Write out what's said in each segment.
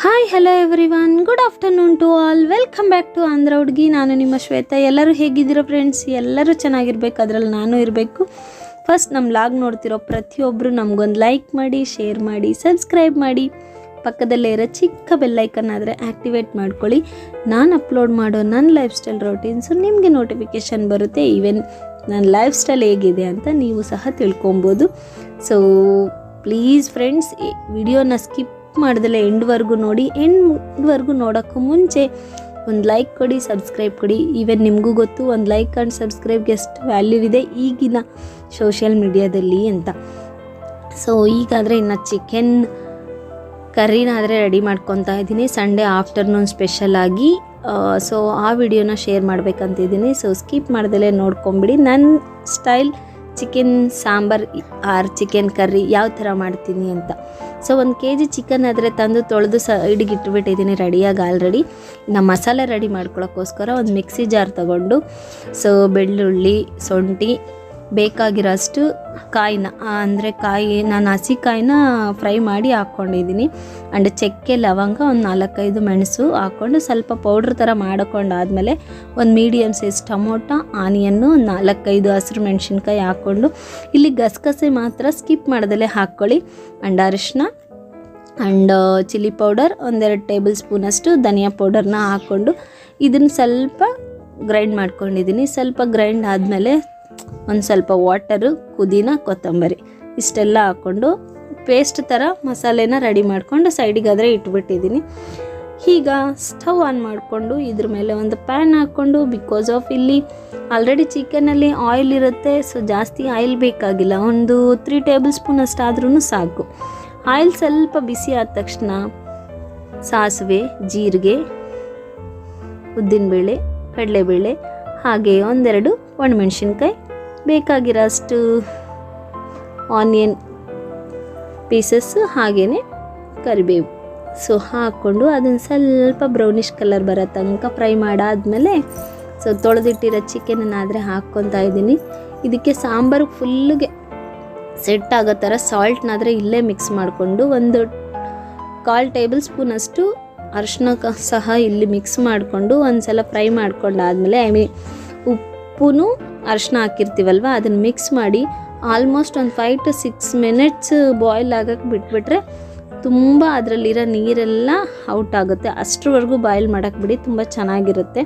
Hi hello everyone good afternoon to all welcome back to Andhra ಹುಡುಗಿ ನಾನು ನಿಮ್ಮ ಶ್ವೇತಾ. ಎಲ್ಲರೂ ಹೇಗಿದ್ದೀರೋ ಫ್ರೆಂಡ್ಸ್ ಎಲ್ಲರೂ ಚೆನ್ನಾಗಿರ್ಬೇಕು. ಅದರಲ್ಲಿ ನಾನು ಇರಬೇಕು. ಫಸ್ಟ್ ನಮ್ಮ ಲಾಗ್ ನೋಡ್ತಿರೋ ಪ್ರತಿಯೊಬ್ಬರು ನಮಗೊಂದು ಲೈಕ್ ಮಾಡಿ ಶೇರ್ ಮಾಡಿ ಸಬ್ಸ್ಕ್ರೈಬ್ ಮಾಡಿ. ಪಕ್ಕದಲ್ಲೇ ಇರೋ ಚಿಕ್ಕ ಬೆಲ್ಲೈಕನ್ ಆದರೆ ಆ್ಯಕ್ಟಿವೇಟ್ ಮಾಡ್ಕೊಳ್ಳಿ. ನಾನು ಅಪ್ಲೋಡ್ ಮಾಡೋ ನನ್ನ ಲೈಫ್ ಸ್ಟೈಲ್ ರೊಟೀನ್ಸು ನಿಮಗೆ ನೋಟಿಫಿಕೇಶನ್ ಬರುತ್ತೆ. ಈವೆನ್ ನನ್ನ ಲೈಫ್ ಸ್ಟೈಲ್ ಹೇಗಿದೆ ಅಂತ ನೀವು ಸಹ ತಿಳ್ಕೊಬೋದು. ಸೊ ಪ್ಲೀಸ್ ಫ್ರೆಂಡ್ಸ್ ವಿಡಿಯೋನ ಸ್ಕಿಪ್ ಮಾಡ್ದಲೆ ಎಂಡ್ವರೆಗೂ ನೋಡಿ. ಎಂಡ್ವರೆಗೂ ನೋಡೋಕ್ಕೂ ಮುಂಚೆ ಒಂದು ಲೈಕ್ ಕೊಡಿ, ಸಬ್ಸ್ಕ್ರೈಬ್ ಕೊಡಿ. ಈವನ್ ನಿಮಗೂ ಗೊತ್ತು, ಒಂದು ಲೈಕ್ ಆ್ಯಂಡ್ ಸಬ್ಸ್ಕ್ರೈಬ್ಗೆ ಎಷ್ಟು ವ್ಯಾಲ್ಯೂ ಇದೆ ಈಗಿನ ಸೋಷಿಯಲ್ ಮೀಡಿಯಾದಲ್ಲಿ ಅಂತ. ಸೊ ಈಗಾದರೆ ಇನ್ನು ಚಿಕನ್ ಕರ್ರಿನಾದರೆ ರೆಡಿ ಮಾಡ್ಕೊತಾ ಇದ್ದೀನಿ. ಸಂಡೇ ಆಫ್ಟರ್ನೂನ್ ಸ್ಪೆಷಲ್ ಆಗಿ ಸೊ ಆ ವಿಡಿಯೋನ ಶೇರ್ ಮಾಡ್ಬೇಕಂತಿದ್ದೀನಿ ಸೊ ಸ್ಕಿಪ್ ಮಾಡ್ದಲೇ ನೋಡ್ಕೊಂಬಿಡಿ. ನನ್ನ style chicken sambar, or chicken curry ಯಾವ ಥರ ಮಾಡ್ತೀನಿ ಅಂತ. ಸೊ ಒಂದು ಕೆ ಜಿ ಚಿಕನ್ ಆದರೆ ತಂದು ತೊಳೆದು ಸೈಡಿಗೆ ಇಟ್ಬಿಟ್ಟಿದ್ದೀನಿ ರೆಡಿಯಾಗಿ ಆಲ್ರೆಡಿ ನಮ್ಮ ಮಸಾಲೆ ರೆಡಿ ಮಾಡ್ಕೊಳ್ಳೋಕ್ಕೋಸ್ಕರ ಒಂದು ಮಿಕ್ಸಿ ಜಾರ್ ತಗೊಂಡು ಸೊ ಬೆಳ್ಳುಳ್ಳಿ, ಶುಂಠಿ ಬೇಕಾಗಿರೋಷ್ಟು ಕಾಯಿನ ಅಂದರೆ ಕಾಯಿ, ನಾನು ಹಸಿ ಕಾಯಿನ ಫ್ರೈ ಮಾಡಿ ಹಾಕ್ಕೊಂಡಿದ್ದೀನಿ. ಆ್ಯಂಡ್ ಚಕ್ಕೆ ಲವಂಗ ಒಂದು ನಾಲ್ಕೈದು ಮೆಣಸು ಹಾಕ್ಕೊಂಡು ಸ್ವಲ್ಪ ಪೌಡ್ರ್ ಥರ ಮಾಡ್ಕೊಂಡಾದಮೇಲೆ ಒಂದು ಮೀಡಿಯಮ್ ಸೈಜ್ ಟೊಮೊಟೊ, ಆನಿಯನ್ನು ಒಂದು ನಾಲ್ಕೈದು ಹಸಿರು ಮೆಣಸಿನ್ಕಾಯಿ ಹಾಕ್ಕೊಂಡು ಇಲ್ಲಿ ಗಸಗಸೆ ಮಾತ್ರ ಸ್ಕಿಪ್ ಮಾಡ್ದಲೇ ಹಾಕ್ಕೊಳ್ಳಿ. ಆ್ಯಂಡ್ ಅರಿಶಿನ ಆ್ಯಂಡ್ ಚಿಲ್ಲಿ ಪೌಡರ್ ಒಂದೆರಡು ಟೇಬಲ್ ಸ್ಪೂನಷ್ಟು ಧನಿಯಾ ಪೌಡರ್ನ ಹಾಕ್ಕೊಂಡು ಇದನ್ನು ಸ್ವಲ್ಪ ಗ್ರೈಂಡ್ ಮಾಡ್ಕೊಂಡಿದ್ದೀನಿ. ಸ್ವಲ್ಪ ಗ್ರೈಂಡ್ ಆದಮೇಲೆ ಒಂದು ಸ್ವಲ್ಪ ವಾಟರು, ಪುದೀನ, ಕೊತ್ತಂಬರಿ ಇಷ್ಟೆಲ್ಲ ಹಾಕ್ಕೊಂಡು ಪೇಸ್ಟ್ ಥರ ಮಸಾಲೆನ ರೆಡಿ ಮಾಡಿಕೊಂಡು ಸೈಡಿಗಾದರೆ ಇಟ್ಬಿಟ್ಟಿದ್ದೀನಿ. ಈಗ ಸ್ಟವ್ ಆನ್ ಮಾಡಿಕೊಂಡು ಇದ್ರ ಮೇಲೆ ಒಂದು ಪ್ಯಾನ್ ಹಾಕ್ಕೊಂಡು ಬಿಕಾಸ್ ಆಫ್ ಇಲ್ಲಿ ಆಲ್ರೆಡಿ ಚಿಕನಲ್ಲಿ ಆಯಿಲ್ ಇರುತ್ತೆ ಸೊ ಜಾಸ್ತಿ ಆಯಿಲ್ ಬೇಕಾಗಿಲ್ಲ. ಒಂದು ತ್ರೀ ಟೇಬಲ್ ಸ್ಪೂನ್ ಅಷ್ಟಾದ್ರೂ ಸಾಕು. ಆಯಿಲ್ ಸ್ವಲ್ಪ ಬಿಸಿ ಆದ ತಕ್ಷಣ ಸಾಸಿವೆ, ಜೀರಿಗೆ, ಉದ್ದಿನಬೇಳೆ, ಕಡಲೆಬೇಳೆ, ಹಾಗೆ ಒಂದೆರಡು ಒಣಮೆಣ್ಸಿನ್ಕಾಯಿ ಬೇಕಾಗಿರೋಷ್ಟು ಆನಿಯನ್ ಪೀಸಸ್ಸು ಹಾಗೇ ಕರಿಬೇವು. ಸೊ ಹಾಕ್ಕೊಂಡು ಅದನ್ನು ಸ್ವಲ್ಪ ಬ್ರೌನಿಷ್ ಕಲರ್ ಬರೋ ತನಕ ಫ್ರೈ ಮಾಡಾದಮೇಲೆ ಸೊ ತೊಳೆದಿಟ್ಟಿರೋ ಚಿಕನನ್ನಾದರೆ ಹಾಕ್ಕೊತಾ ಇದ್ದೀನಿ. ಇದಕ್ಕೆ ಸಾಂಬಾರು ಫುಲ್ಗೆ ಸೆಟ್ ಆಗೋ ಥರ ಸಾಲ್ಟ್ನಾದರೆ ಇಲ್ಲೇ ಮಿಕ್ಸ್ ಮಾಡಿಕೊಂಡು ಒಂದು ಕಾಲು ಟೇಬಲ್ ಅರಿಶಿನ ಕ- ಸಹ ಇಲ್ಲಿ ಮಿಕ್ಸ್ ಮಾಡಿಕೊಂಡು ಒಂದು ಸಲ ಫ್ರೈ ಮಾಡ್ಕೊಂಡಾದಮೇಲೆ ಐ ಮೀನ್ ಉಪ್ಪು ಅರಿಶಿನ ಹಾಕಿರ್ತೀವಲ್ವ? ಅದನ್ನು ಮಿಕ್ಸ್ ಮಾಡಿ ಆಲ್ಮೋಸ್ಟ್ ಒಂದು five to six minutes boil ಆಗೋಕ್ಕೆ ಬಿಟ್ಬಿಟ್ರೆ ತುಂಬ ಅದರಲ್ಲಿರೋ ನೀರೆಲ್ಲ ಔಟ್ ಆಗುತ್ತೆ. ಅಷ್ಟರವರೆಗೂ ಬಾಯ್ಲ್ ಮಾಡೋಕ್ಕೆ ಬಿಡಿ, ತುಂಬ ಚೆನ್ನಾಗಿರುತ್ತೆ.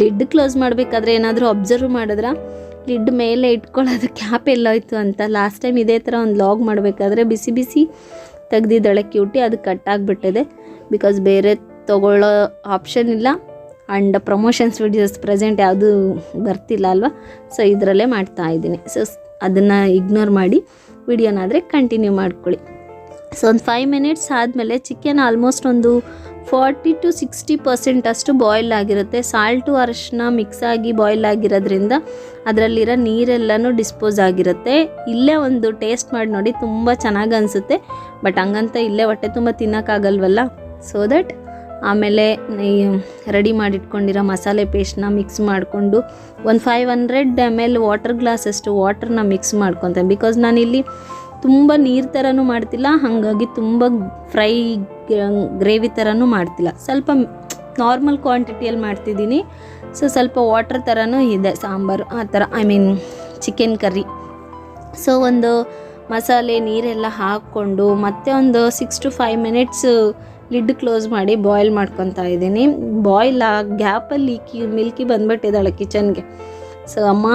ಲಿಡ್ ಕ್ಲೋಸ್ ಮಾಡಬೇಕಾದ್ರೆ ಏನಾದರೂ ಅಬ್ಸರ್ವ್ ಮಾಡಿದ್ರೆ ಲಿಡ್ ಮೇಲೆ ಇಟ್ಕೊಳ್ಳೋದು ಕ್ಯಾಪ್ ಎಲ್ಲೋಯ್ತು ಅಂತ. ಲಾಸ್ಟ್ ಟೈಮ್ ಇದೇ ಥರ ಒಂದು ಲಾಗ್ ಮಾಡಬೇಕಾದ್ರೆ ಬಿಸಿ ಬಿಸಿ ತೆಗ್ದಿದ್ದಾಳೆ ಕ್ಯೂಟಿ ಅದು ಕಟ್ ಆಗಿಬಿಟ್ಟಿದೆ. ಬಿಕಾಸ್ ಬೇರೆ ತೊಗೊಳ್ಳೋ ಆಪ್ಷನ್ ಇಲ್ಲ. ಆ್ಯಂಡ್ ಪ್ರಮೋಷನ್ಸ್ ವಿಡಿಯೋಸ್ ಪ್ರೆಸೆಂಟ್ ಯಾವುದು ಬರ್ತಿಲ್ಲ ಅಲ್ವಾ? ಸೊ ಇದರಲ್ಲೇ ಮಾಡ್ತಾ ಇದ್ದೀನಿ. ಸೊ ಅದನ್ನು ಇಗ್ನೋರ್ ಮಾಡಿ ವಿಡಿಯೋನಾದರೆ ಕಂಟಿನ್ಯೂ ಮಾಡ್ಕೊಳ್ಳಿ. ಸೊ ಒಂದು ಫೈವ್ ಮಿನಿಟ್ಸ್ ಆದಮೇಲೆ ಚಿಕನ್ ಆಲ್ಮೋಸ್ಟ್ ಒಂದು ಫಾರ್ಟಿ ಟು ಸಿಕ್ಸ್ಟಿ ಪರ್ಸೆಂಟ್ ಅಷ್ಟು ಬಾಯ್ಲ್ ಆಗಿರುತ್ತೆ. ಸಾಲ್ಟು ಅರಶಿನ ಮಿಕ್ಸ್ ಆಗಿ ಬಾಯ್ಲ್ ಆಗಿರೋದ್ರಿಂದ ಅದರಲ್ಲಿರೋ ನೀರೆಲ್ಲನೂ ಡಿಸ್ಪೋಸ್ ಆಗಿರುತ್ತೆ. ಇಲ್ಲೇ ಒಂದು ಟೇಸ್ಟ್ ಮಾಡಿ ನೋಡಿ ತುಂಬ ಚೆನ್ನಾಗಿ ಅನಿಸುತ್ತೆ. ಬಟ್ ಹಂಗಂತ ಇಲ್ಲೇ ಹೊಟ್ಟೆ ತುಂಬ ತಿನ್ನೋಕ್ಕಾಗಲ್ವಲ್ಲ? ಸೊ ದಟ್ ಆಮೇಲೆ ರೆಡಿ ಮಾಡಿಟ್ಕೊಂಡಿರೋ ಮಸಾಲೆ ಪೇಸ್ಟ್ನ ಮಿಕ್ಸ್ ಮಾಡಿಕೊಂಡು ಒಂದು five hundred M L water ಗ್ಲಾಸಷ್ಟು ವಾಟರ್ನ ಮಿಕ್ಸ್ ಮಾಡ್ಕೊತೇನೆ. ಬಿಕಾಸ್ ನಾನಿಲ್ಲಿ ತುಂಬ ನೀರು ಥರನೂ ಮಾಡ್ತಿಲ್ಲ, ಹಾಗಾಗಿ ತುಂಬ ಫ್ರೈ ಗ್ರೇವಿ ಥರನೂ ಮಾಡ್ತಿಲ್ಲ. ಸ್ವಲ್ಪ ನಾರ್ಮಲ್ ಕ್ವಾಂಟಿಟಿಯಲ್ಲಿ ಮಾಡ್ತಿದ್ದೀನಿ. ಸೊ ಸ್ವಲ್ಪ ವಾಟರ್ ಥರನೂ ಇದೆ, ಸಾಂಬಾರು ಆ ಥರ I mean chicken curry so ಒಂದು ಮಸಾಲೆ ನೀರೆಲ್ಲ ಹಾಕ್ಕೊಂಡು ಮತ್ತೆ ಒಂದು six to five minutes lid close ಮಾಡಿ ಬಾಯ್ಲ್ ಮಾಡ್ಕೊತಾ ಇದ್ದೀನಿ. ಬಾಯ್ಲ್ ಆ ಗ್ಯಾಪಲ್ಲಿ ಕಿ ಮಿಲ್ಕಿ ಬಂದ್ಬಿಟ್ಟಿದ್ದಾಳೆ ಕಿಚನ್ಗೆ. ಸೊ ಅಮ್ಮ,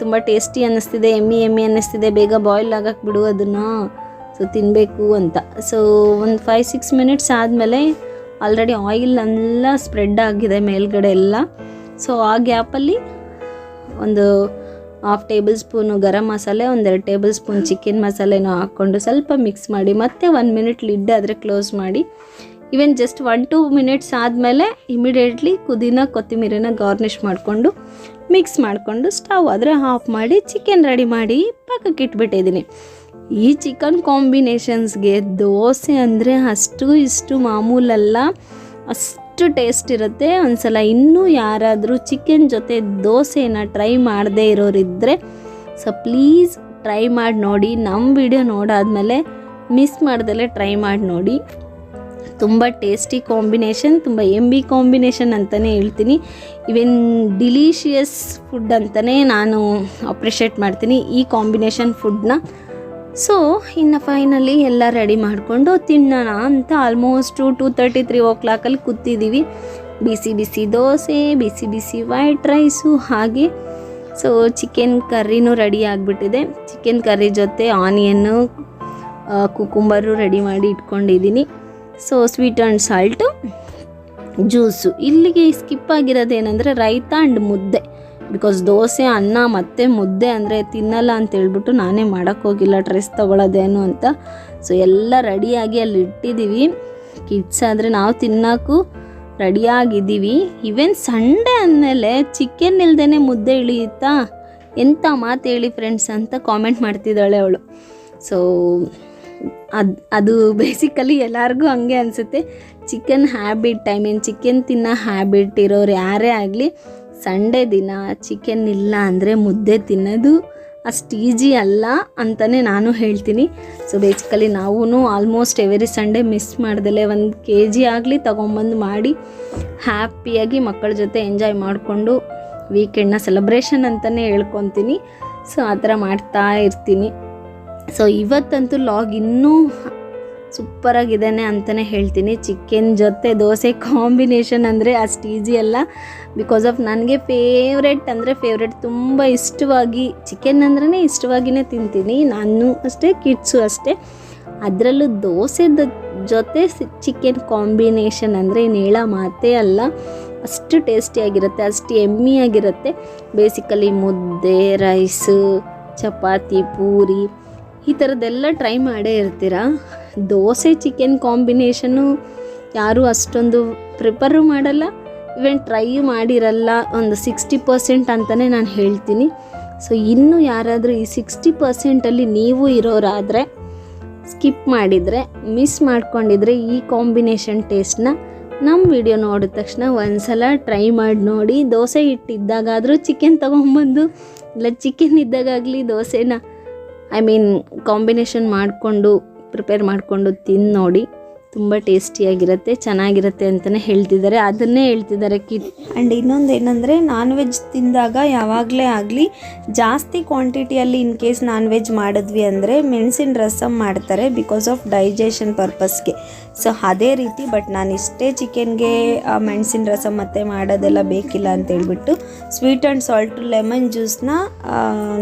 ತುಂಬ ಟೇಸ್ಟಿ ಅನ್ನಿಸ್ತಿದೆ, ಎಮ್ಮಿ ಎಮ್ಮಿ ಅನ್ನಿಸ್ತಿದೆ, ಬೇಗ ಬಾಯ್ಲ್ ಆಗಕ್ಕೆ ಬಿಡು ಅದನ್ನು. ಸೊ ತಿನ್ನಬೇಕು ಅಂತ. ಸೊ ಒಂದು ಫೈವ್ ಸಿಕ್ಸ್ ಮಿನಿಟ್ಸ್ ಆದಮೇಲೆ ಆಲ್ರೆಡಿ ಆಯಿಲ್ ಎಲ್ಲ ಸ್ಪ್ರೆಡ್ ಆಗಿದೆ ಮೇಲ್ಗಡೆ ಎಲ್ಲ. ಸೊ ಆ ಗ್ಯಾಪಲ್ಲಿ ಒಂದು half table spoon garam masala ಒಂದೆರಡು ಟೇಬಲ್ ಸ್ಪೂನ್ ಚಿಕನ್ ಮಸಾಲೆನೂ ಹಾಕ್ಕೊಂಡು ಸ್ವಲ್ಪ ಮಿಕ್ಸ್ ಮಾಡಿ, ಮತ್ತೆ ಒನ್ ಮಿನಿಟ್ ಲಿಡ್ ಆದರೆ ಕ್ಲೋಸ್ ಮಾಡಿ. Even just one two minutes ಆದಮೇಲೆ ಇಮಿಡಿಯೇಟ್ಲಿ ಕುದಿನ ಕೊತ್ತಿಮೀರಿನ ಗಾರ್ನಿಷ್ ಮಾಡಿಕೊಂಡು ಮಿಕ್ಸ್ ಮಾಡಿಕೊಂಡು ಸ್ಟವ್ ಆದರೆ ಆಫ್ ಮಾಡಿ ಚಿಕನ್ ರೆಡಿ ಮಾಡಿ ಪಕ್ಕಕ್ಕೆ ಇಟ್ಬಿಟ್ಟಿದ್ದೀನಿ ಈ ಚಿಕನ್ ಕಾಂಬಿನೇಷನ್ಸ್ಗೆ ದೋಸೆ ಅಂದರೆ ಅಷ್ಟು ಇಷ್ಟು ಮಾಮೂಲಲ್ಲ, ಅಷ್ಟು ಟೇಸ್ಟ್ ಇರುತ್ತೆ. ಒಂದ್ಸಲ ಇನ್ನೂ ಯಾರಾದರೂ ಚಿಕನ್ ಜೊತೆ ದೋಸೆನ ಟ್ರೈ ಮಾಡದೇ ಇರೋರಿದ್ದರೆ ಸೊ ಪ್ಲೀಸ್ ಟ್ರೈ ಮಾಡಿ ನೋಡಿ. ನಮ್ಮ ವಿಡಿಯೋ ನೋಡಾದಮೇಲೆ ಮಿಸ್ ಮಾಡ್ದಲೇ ಟ್ರೈ ಮಾಡಿ ನೋಡಿ. ತುಂಬ ಟೇಸ್ಟಿ ಕಾಂಬಿನೇಷನ್ ತುಂಬ ಎಂಬಿ ಕಾಂಬಿನೇಷನ್ ಅಂತಲೇ ಹೇಳ್ತೀನಿ. ಇವೆನ್ ಡಿಲೀಷಿಯಸ್ ಫುಡ್ ಅಂತಲೇ ನಾನು ಅಪ್ರಿಷಿಯೇಟ್ ಮಾಡ್ತೀನಿ ಈ ಕಾಂಬಿನೇಷನ್ ಫುಡ್ನ ಸೊ ಇನ್ನು ಫೈನಲಿ ಎಲ್ಲ ರೆಡಿ ಮಾಡಿಕೊಂಡು ತಿನ್ನೋಣ ಅಂತ ಆಲ್ಮೋಸ್ಟು ಟೂ ತರ್ಟಿ ತ್ರೀ ಓ ಕ್ಲಾಕಲ್ಲಿ ಕೂತಿದ್ದೀವಿ ಬಿಸಿ ಬಿಸಿ ದೋಸೆ, ಬಿಸಿ ಬಿಸಿ ವೈಟ್ ರೈಸು ಹಾಗೆ. ಸೊ ಚಿಕನ್ ಕರ್ರಿನೂ ರೆಡಿ ಆಗಿಬಿಟ್ಟಿದೆ. ಚಿಕನ್ ಕರ್ರಿ ಜೊತೆ ಆನಿಯನ್ನು ಕುಕುಂಬರು ರೆಡಿ ಮಾಡಿ ಇಟ್ಕೊಂಡಿದ್ದೀನಿ. So sweet and salt juice ಇಲ್ಲಿಗೆ ಸ್ಕಿಪ್ ಆಗಿರೋದೇನೆಂದರೆ ರೈತ ಆ್ಯಂಡ್ ಮುದ್ದೆ. ಬಿಕಾಸ್ ದೋಸೆ, ಅನ್ನ ಮತ್ತು ಮುದ್ದೆ ಅಂದರೆ ತಿನ್ನಲ್ಲ ಅಂತ ಹೇಳ್ಬಿಟ್ಟು ನಾನೇ ಮಾಡೋಕ್ಕೋಗಿಲ್ಲ ಡ್ರೆಸ್ ತೊಗೊಳೋದೇನು ಅಂತ. ಸೊ ಎಲ್ಲ ರೆಡಿಯಾಗಿ ಅಲ್ಲಿ ಇಟ್ಟಿದ್ದೀವಿ ಕಿಡ್ಸ್ ಆದರೆ ನಾವು ತಿನ್ನೋಕ್ಕೂ ರೆಡಿಯಾಗಿದ್ದೀವಿ ಇವೆನ್ ಸಂಡೇ ಅಂದಮೇಲೆ ಚಿಕನ್ ಇಲ್ದೇ ಮುದ್ದೆ ಇಳಿಯುತ್ತಾ? ಎಂಥ ಮಾತು ಹೇಳಿ ಫ್ರೆಂಡ್ಸ್ ಅಂತ ಕಾಮೆಂಟ್ ಮಾಡ್ತಿದ್ದಾಳೆ ಅವಳು. ಸೊ ಅದು ಅದು ಬೇಸಿಕಲಿ ಎಲ್ಲರಿಗೂ ಹಂಗೆ ಅನಿಸುತ್ತೆ. Chicken habit I mean chicken ತಿನ್ನೋ ಹ್ಯಾಬಿಟ್ ಇರೋರು ಯಾರೇ ಆಗಲಿ ಸಂಡೇ ದಿನ ಚಿಕನ್ ಇಲ್ಲ ಅಂದರೆ ಮುದ್ದೆ ತಿನ್ನೋದು ಅಷ್ಟು ಈಜಿ ಅಲ್ಲ ಅಂತಲೇ ನಾನು ಹೇಳ್ತೀನಿ. ಸೊ ಬೇಸಿಕಲಿ ನಾವೂ ಆಲ್ಮೋಸ್ಟ್ ಎವ್ರಿ ಸಂಡೇ ಮಿಸ್ ಮಾಡ್ದಲೆ ಒಂದು ಕೆ ಜಿ ಆಗಲಿ ತೊಗೊಂಬಂದು ಮಾಡಿ ಹ್ಯಾಪಿಯಾಗಿ ಮಕ್ಕಳ ಜೊತೆ ಎಂಜಾಯ್ ಮಾಡಿಕೊಂಡು ವೀಕೆಂಡ್ನ ಸೆಲೆಬ್ರೇಷನ್ ಅಂತಲೇ ಹೇಳ್ಕೊತೀನಿ. ಸೊ ಆ ಥರ ಮಾಡ್ತಾ ಇರ್ತೀನಿ. ಸೊ ಇವತ್ತಂತೂ ಲಾಗ್ ಇನ್ನೂ ಸೂಪರಾಗಿದ್ದಾನೆ ಅಂತಲೇ ಹೇಳ್ತೀನಿ. ಚಿಕನ್ ಜೊತೆ ದೋಸೆ ಕಾಂಬಿನೇಷನ್ ಅಂದರೆ ಅಷ್ಟು ಈಸಿ ಅಲ್ಲ. ಬಿಕಾಸ್ ಆಫ್ ನನಗೆ ಫೇವ್ರೆಟ್ ಅಂದರೆ ಫೇವ್ರೆಟ್ ತುಂಬ ಇಷ್ಟವಾಗಿ ಚಿಕನ್ ಅಂದ್ರೇ ಇಷ್ಟವಾಗಿಯೇ ತಿಂತೀನಿ. ನಾನು ಅಷ್ಟೇ ಕಿಡ್ಸು ಅಷ್ಟೇ. ಅದರಲ್ಲೂ ದೋಸೆ ಜೊತೆ ಚಿಕನ್ ಕಾಂಬಿನೇಷನ್ ಅಂದರೆ ಇನ್ನು ಹೇಳೋ ಮಾತೇ ಅಲ್ಲ. ಅಷ್ಟು ಟೇಸ್ಟಿಯಾಗಿರುತ್ತೆ ಅಷ್ಟು ಎಮ್ಮಿಯಾಗಿರುತ್ತೆ ಬೇಸಿಕಲಿ ಮುದ್ದೆ ರೈಸು ಚಪಾತಿ, ಪೂರಿ. ಈ ಥರದ್ದೆಲ್ಲ ಟ್ರೈ ಮಾಡೇ ಇರ್ತೀರ? ದೋಸೆ ಚಿಕನ್ ಕಾಂಬಿನೇಷನ್ನು ಯಾರೂ ಅಷ್ಟೊಂದು ಪ್ರಿಪರು ಮಾಡಲ್ಲ. ಇವನ್ ಟ್ರೈ ಮಾಡಿರಲ್ಲ, ಒಂದು ಸಿಕ್ಸ್ಟಿ ಪರ್ಸೆಂಟ್ ಅಂತಲೇ ನಾನು ಹೇಳ್ತೀನಿ. ಸೊ ಇನ್ನೂ ಯಾರಾದರೂ ಈ ಸಿಕ್ಸ್ಟಿ ಪರ್ಸೆಂಟಲ್ಲಿ ನೀವು ಇರೋರಾದರೆ ಸ್ಕಿಪ್ ಮಾಡಿದರೆ ಮಿಸ್ ಮಾಡ್ಕೊಂಡಿದ್ರೆ ಈ ಕಾಂಬಿನೇಷನ್ ಟೇಸ್ಟ್ನ ನಮ್ಮ ವಿಡಿಯೋ ನೋಡಿದ ತಕ್ಷಣ ಒಂದ್ಸಲ ಟ್ರೈ ಮಾಡಿ ನೋಡಿ. ದೋಸೆ ಹಿಟ್ಟಿದ್ದಾಗಾದರೂ ಚಿಕನ್ ತೊಗೊಂಬಂದು ಇಲ್ಲ ಚಿಕನ್ ಇದ್ದಾಗಲಿ ದೋಸೆನ ಐ ಮೀನ್ ಕಾಂಬಿನೇಷನ್ ಮಾಡಿಕೊಂಡು ಪ್ರಿಪೇರ್ ಮಾಡಿಕೊಂಡು ತಿಂದು ನೋಡಿ, ತುಂಬ ಟೇಸ್ಟಿಯಾಗಿರುತ್ತೆ ಚೆನ್ನಾಗಿರುತ್ತೆ ಅಂತಲೇ ಹೇಳ್ತಿದ್ದಾರೆ. ಅದನ್ನೇ ಹೇಳ್ತಿದ್ದಾರೆ ಕಿಟ್. ಆ್ಯಂಡ್ ಇನ್ನೊಂದು ಏನಂದರೆ ನಾನ್ ವೆಜ್ ತಿಂದಾಗ ಯಾವಾಗಲೇ ಆಗಲಿ, ಜಾಸ್ತಿ ಕ್ವಾಂಟಿಟಿಯಲ್ಲಿ ಇನ್ ಕೇಸ್ ನಾನ್ ವೆಜ್ ಮಾಡಿದ್ವಿ ಅಂದರೆ, ಮೆಣಸಿನ ರಸಮ್ ಮಾಡ್ತಾರೆ ಬಿಕಾಸ್ ಆಫ್ ಡೈಜೆಷನ್ ಪರ್ಪಸ್ಗೆ ಸೊ ಅದೇ ರೀತಿ ಬಟ್ ನಾನು ಇಷ್ಟೇ ಚಿಕನ್ಗೆ ಮೆಣಸಿನ ರಸಮ್ ಮತ್ತೆ ಮಾಡೋದೆಲ್ಲ ಬೇಕಿಲ್ಲ ಅಂತ ಹೇಳ್ಬಿಟ್ಟು ಸ್ವೀಟ್ ಆ್ಯಂಡ್ ಸಾಲ್ಟ್ ಲೆಮನ್ ಜ್ಯೂಸ್ನ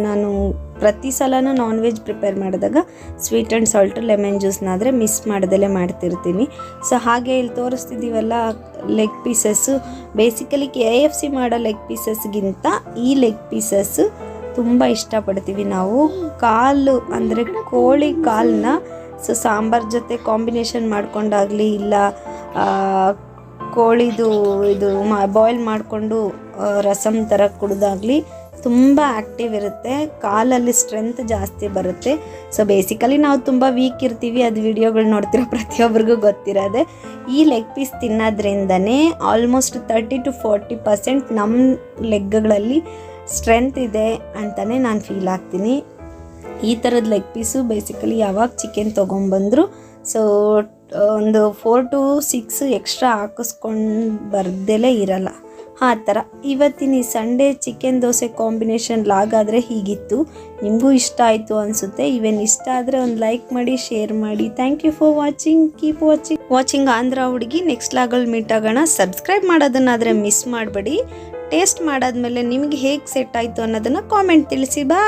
ನಾನು ಪ್ರತಿ ಸಲನೂ ನಾನ್ ವೆಜ್ ಪ್ರಿಪೇರ್ ಮಾಡಿದಾಗ ಸ್ವೀಟ್ ಆ್ಯಂಡ್ ಸಾಲ್ಟ್ ಲೆಮನ್ ಜ್ಯೂಸ್ನಾದರೆ ಮಿಸ್ ಮಾಡದಲ್ಲೇ ಮಾಡ್ತಿರ್ತೀನಿ. ಸೊ ಹಾಗೆ ಇಲ್ಲಿ ತೋರಿಸ್ತಿದ್ದೀವಲ್ಲ leg pieces basically K F C ಮಾಡೋ ಲೆಗ್ ಪೀಸಸ್ಗಿಂತ ಈ ಲೆಗ್ ಪೀಸಸ್ಸು ತುಂಬ ಇಷ್ಟಪಡ್ತೀವಿ ನಾವು. ಕಾಲು ಅಂದರೆ ಕೋಳಿ ಕಾಲನ್ನ ಸೊ ಸಾಂಬಾರ್ ಜೊತೆ ಕಾಂಬಿನೇಷನ್ ಮಾಡಿಕೊಂಡಾಗಲಿ ಇಲ್ಲ ಕೋಳಿದು ಇದು ಬಾಯ್ಲ್ ಮಾಡಿಕೊಂಡು ರಸಮ್ ಥರ ಕುಡ್ದಾಗಲಿ ತುಂಬ ಆ್ಯಕ್ಟಿವ್ ಇರುತ್ತೆ. ಕಾಲಲ್ಲಿ ಸ್ಟ್ರೆಂತ್ ಜಾಸ್ತಿ ಬರುತ್ತೆ. ಸೊ ಬೇಸಿಕಲಿ ನಾವು ತುಂಬ ವೀಕ್ ಇರ್ತೀವಿ. ಅದು ವಿಡಿಯೋಗಳು ನೋಡ್ತಿರೋ ಪ್ರತಿಯೊಬ್ಬರಿಗೂ ಗೊತ್ತಿರೋದೆ. ಈ leg piece ತಿನ್ನೋದ್ರಿಂದನೇ almost thirty to forty percent ನಮ್ಮ ಲೆಗ್ಗಳಲ್ಲಿ ಸ್ಟ್ರೆಂತ್ ಇದೆ ಅಂತಲೇ ನಾನು ಫೀಲ್ ಆಗ್ತೀನಿ. ಈ ಥರದ ಲೆಗ್ ಪೀಸು ಬೇಸಿಕಲಿ ಯಾವಾಗ ಚಿಕನ್ ತೊಗೊಂಬಂದ್ರು ಸೊ ಒಂದು ಫೋರ್ ಟು ಸಿಕ್ಸ್ ಎಕ್ಸ್ಟ್ರಾ ಹಾಕಿಸ್ಕೊಂಡು ಬರ್ದೇ ಇರಲ್ಲ. ಆ ಥರ. ಇವತ್ತಿನ ಈ Sunday chicken dosa combination log ಆದರೆ ಹೀಗಿತ್ತು. ನಿಮಗೂ ಇಷ್ಟ ಆಯಿತು ಅನಿಸುತ್ತೆ. ಇವೆನ್ ಇಷ್ಟ ಆದರೆ ಒಂದು ಲೈಕ್ ಮಾಡಿ ಶೇರ್ ಮಾಡಿ. Thank you for watching keep watching watching Andhra ಹುಡುಗಿ. ನೆಕ್ಸ್ಟ್ ಲಾಗಲ್ಲಿ ಮೀಟ್ ಆಗೋಣ. ಸಬ್ಸ್ಕ್ರೈಬ್ ಮಾಡೋದನ್ನಾದರೆ ಮಿಸ್ ಮಾಡಬೇಡಿ. ಟೇಸ್ಟ್ ಮಾಡಾದ್ಮೇಲೆ ನಿಮಗೆ ಹೇಗೆ ಸೆಟ್ ಆಯಿತು ಅನ್ನೋದನ್ನು ಕಾಮೆಂಟ್ ತಿಳಿಸಿ. ಬಾ